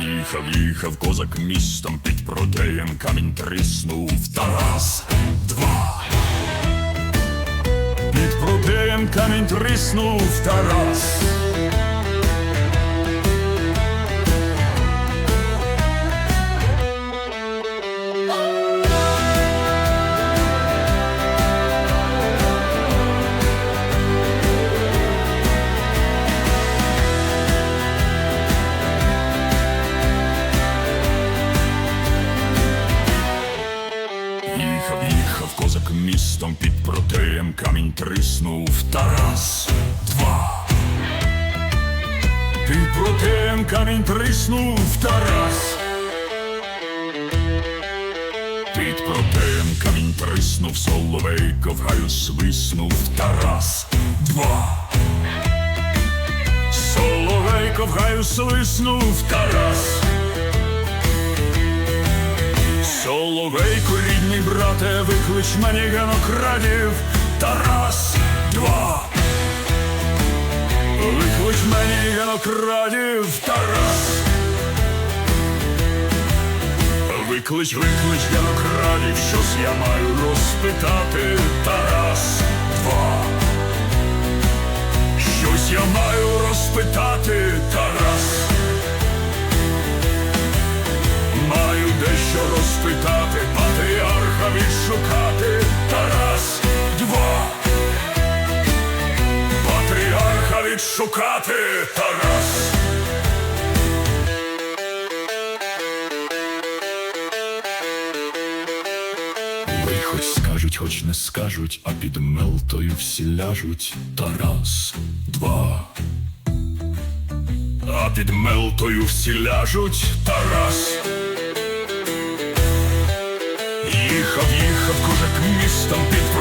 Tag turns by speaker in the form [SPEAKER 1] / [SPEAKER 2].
[SPEAKER 1] Їхав, їхав козак містом під протеєм камінь тріснув Тарас два. Під протеєм камінь тріснув Тарас. Козак містом під протеєм камінь тріснув Тарас два. Під протеєм камінь тріснув Тарас. Під протеєм камінь тріснув Соловейко в гаю свиснув Тарас два. Соловейко в гаю свиснув Тарас. Брате, виклич мені генокрадів Тарас два. Виклич мені генокрадів Тарас. Виклич, виклич генокрадів, щось я маю розпитати Тарас два. Відшукати Тарас. Хоч скажуть, хоч не скажуть, а під мелтою всі ляжуть Тарас два. А під мелтою всі ляжуть Тарас. Їхав, їхав козак містом під